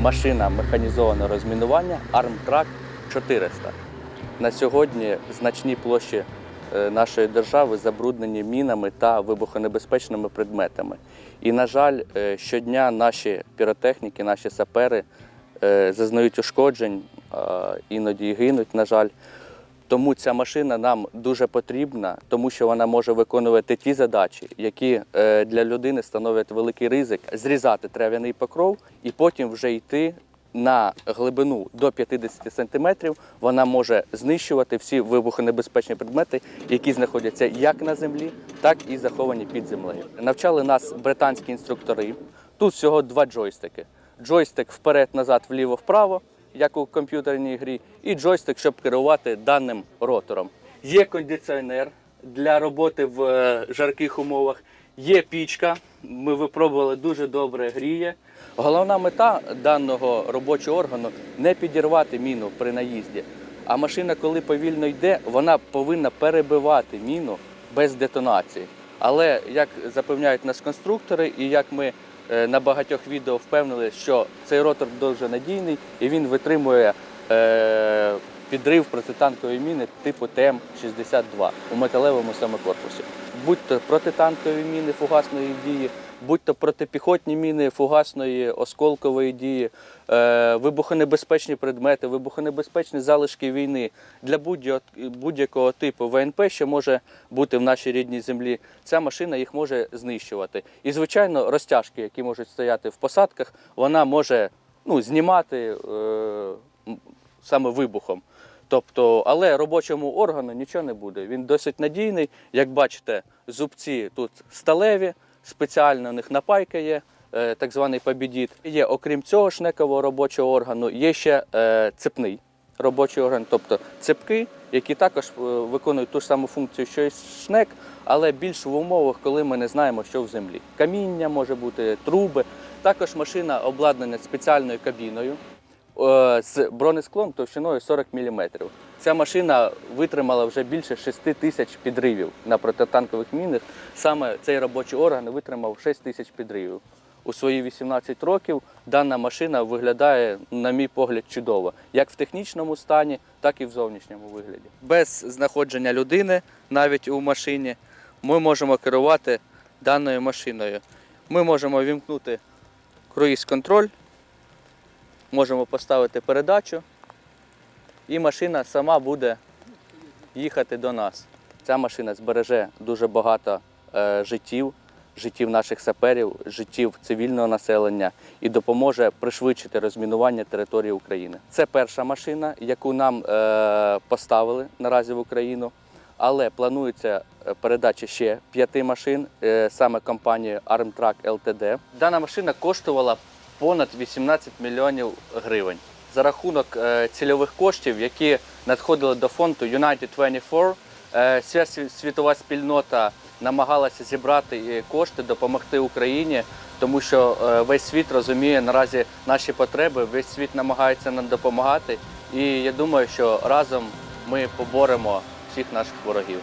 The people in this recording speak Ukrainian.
машина механізованого розмінування Армтрак 400. На сьогодні значні площі е, нашої держави забруднені мінами та вибухонебезпечними предметами. І, на жаль, е, щодня наші піротехніки, наші сапери е, зазнають ушкоджень, іноді гинуть, на жаль. Тому ця машина нам дуже потрібна, тому що вона може виконувати ті задачі, які е, для людини становлять великий ризик зрізати трав'яний покров і потім вже йти на глибину до 50 сантиметрів. Вона може знищувати всі вибухонебезпечні предмети, які знаходяться як на землі, так і заховані під землею. Навчали нас британські інструктори. Тут всього два джойстики: джойстик вперед-назад, вліво-вправо як у комп'ютерній грі, і джойстик, щоб керувати даним ротором. Є кондиціонер для роботи в е, жарких умовах, є пічка. Ми випробували дуже добре гріє. Головна мета даного робочого органу не підірвати міну при наїзді. А машина, коли повільно йде, вона повинна перебивати міну без детонації. Але як запевняють нас конструктори, і як ми е, на багатьох відео впевнили, що цей ротор дуже надійний і він витримує е, підрив протитанкової міни типу ТМ-62 у металевому саме корпусі. Будь-то протитанкові міни фугасної дії, будь-то протипіхотні міни фугасної осколкової дії, е, вибухонебезпечні предмети, вибухонебезпечні залишки війни для будь-якого, типу ВНП, що може бути в нашій рідній землі, ця машина їх може знищувати. І, звичайно, розтяжки, які можуть стояти в посадках, вона може ну, знімати е, саме вибухом. Тобто, але робочому органу нічого не буде. Він досить надійний. Як бачите, зубці тут сталеві, спеціально у них напайка є, е, так званий побідіт. Є, окрім цього шнекового робочого органу, є ще е, цепний робочий орган, тобто цепки, які також е, виконують ту ж саму функцію, що і шнек, але більш в умовах, коли ми не знаємо, що в землі. Каміння може бути, труби. Також машина обладнана спеціальною кабіною з бронесклом товщиною 40 мм. Ця машина витримала вже більше 6 тисяч підривів на протитанкових мінах. Саме цей робочий орган витримав 6 тисяч підривів. У свої 18 років дана машина виглядає, на мій погляд, чудово, як в технічному стані, так і в зовнішньому вигляді. Без знаходження людини, навіть у машині, ми можемо керувати даною машиною. Ми можемо вімкнути круїз-контроль, можемо поставити передачу, і машина сама буде їхати до нас. Ця машина збереже дуже багато е, життів, життів наших саперів, життів цивільного населення і допоможе пришвидшити розмінування території України. Це перша машина, яку нам е, поставили наразі в Україну. Але планується е, передача ще п'яти машин саме компанією Armtrack Ltd. Дана машина коштувала понад 18 мільйонів гривень. За рахунок е, цільових коштів, які надходили до фонду United 24, е, вся світова спільнота намагалася зібрати е, кошти, допомогти Україні, тому що весь світ розуміє наразі наші потреби, весь світ намагається нам допомагати. І я думаю, що разом ми поборемо всіх наших ворогів.